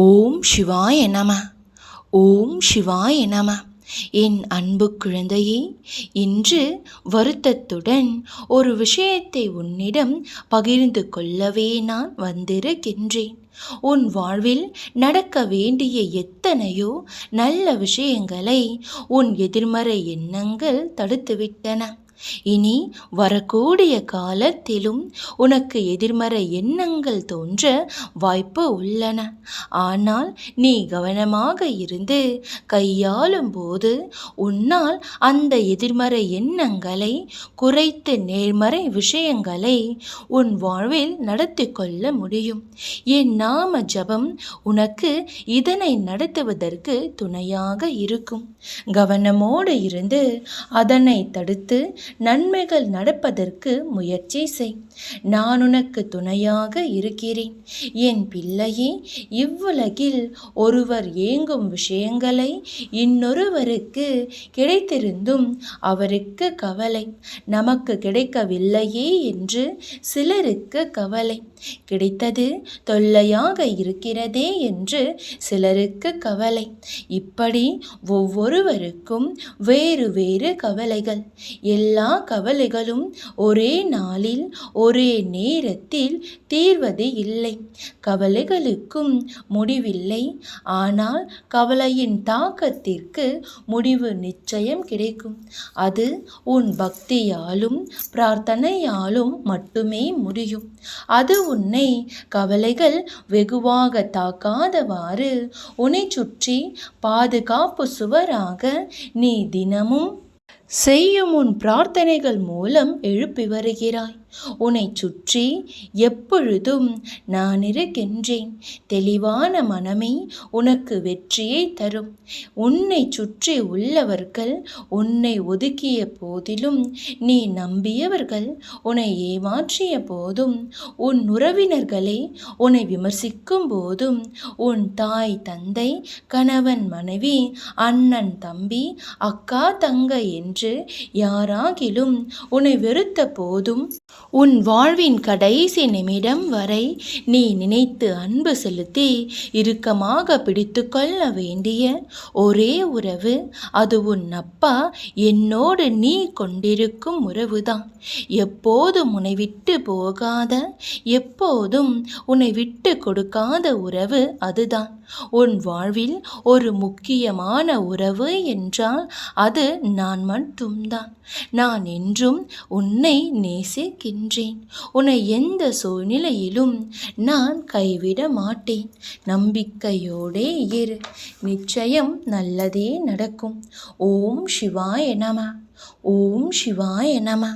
ஓம் சிவாய நம. ஓம் சிவாய நம. என் அன்பு குழந்தையே இன்று வருத்தத்துடன் ஒரு விஷயத்தை உன்னிடம் பகிர்ந்து கொள்ளவே நான் வந்திருக்கின்றேன். உன் வாழ்வில் நடக்க வேண்டிய எத்தனையோ நல்ல விஷயங்களை உன் எதிர்மறை எண்ணங்கள் தடுத்துவிட்டன. இனி வரக்கூடிய காலத்திலும் உனக்கு எதிர்மறை எண்ணங்கள் தோன்ற வாய்ப்பு உள்ளன. ஆனால் நீ கவனமாக இருந்து கையாளும் போது உன்னால் அந்த எதிர்மறை எண்ணங்களை குறைத்து நேர்மறை விஷயங்களை உன் வாழ்வில் நடத்தி கொள்ள முடியும். என் நாம ஜபம் உனக்கு இதனை நடத்துவதற்கு துணையாக இருக்கும். கவனமோடு இருந்து அதனை தடுத்து நன்மைகள் நடப்பதற்கு முயற்சி செய். நான் உனக்கு துணையாக இருக்கிறேன். என் பிள்ளையே இவ்வுலகில் ஒருவர் ஏங்கும் விஷயங்களை இன்னொருவருக்கு கிடைத்திருந்தும் அவருக்கு கவலை. நமக்கு கிடைக்கவில்லையே என்று சிலருக்கு கவலை. கிடைத்தது தொல்லையாக இருக்கிறதே என்று சிலருக்கு கவலை. இப்படி ஒவ்வொருவருக்கும் வேறு வேறு கவலைகள். எல்லா கவலைகளும் ஒரே நாளில் ஒரே நேரத்தில் தீர்வது இல்லை. கவலைகளுக்கும் முடிவில்லை. ஆனால் கவலையின் தாக்கத்திற்கு முடிவு நிச்சயம் கிடைக்கும். அது உன் பக்தியாலும் பிரார்த்தனையாலும் மட்டுமே முடியும். அது உன்னை கவலைகள் வெகுவாக தாக்காதவாறு உன்னை சுற்றி பாதுகாப்பு சுவராக நீ தினமும் செய்யும் உன் பிரார்த்தனைகள் மூலம் எழுப்பி வருகிறாய். உன்னை சுற்றி எப்பொழுதும் நான் இருக்கின்றேன். தெளிவான மனமே உனக்கு வெற்றியை தரும். உன்னை சுற்றி உள்ளவர்கள் உன்னை ஒதுக்கிய போதிலும் நீ நம்பியவர்கள் உன்னை ஏமாற்றிய போதும் உன் உறவினர்களே உன்னை விமர்சிக்கும் போதும் உன் தாய் தந்தை கணவன் மனைவி அண்ணன் தம்பி அக்கா தங்க என்று யாராகிலும் உன்னை வெறுத்த போதும் உன் வாழ்வின் கடைசி நிமிடம் வரை நீ நினைத்து அன்பு செலுத்தி இறுக்கமாக பிடித்து கொள்ள வேண்டிய ஒரே உறவு அது உன் அப்பா என்னோடு நீ கொண்டிருக்கும் உறவுதான். எப்போதும் உன்னை விட்டு போகாத எப்போதும் உன்னை விட்டு கொடுக்காத உறவு அதுதான். உன் வாழ்வில் ஒரு முக்கியமான உறவு என்றால் அது நான் மட்டும்தான். நான் என்றும் உன்னை நேசிக்கின்றேன். உன்னை எந்த சூழ்நிலையிலும் நான் கைவிட மாட்டேன். நம்பிக்கையோடே இரு. நிச்சயம் நல்லதே நடக்கும். ஓம் சிவாய நம. ஓம் சிவாய நம.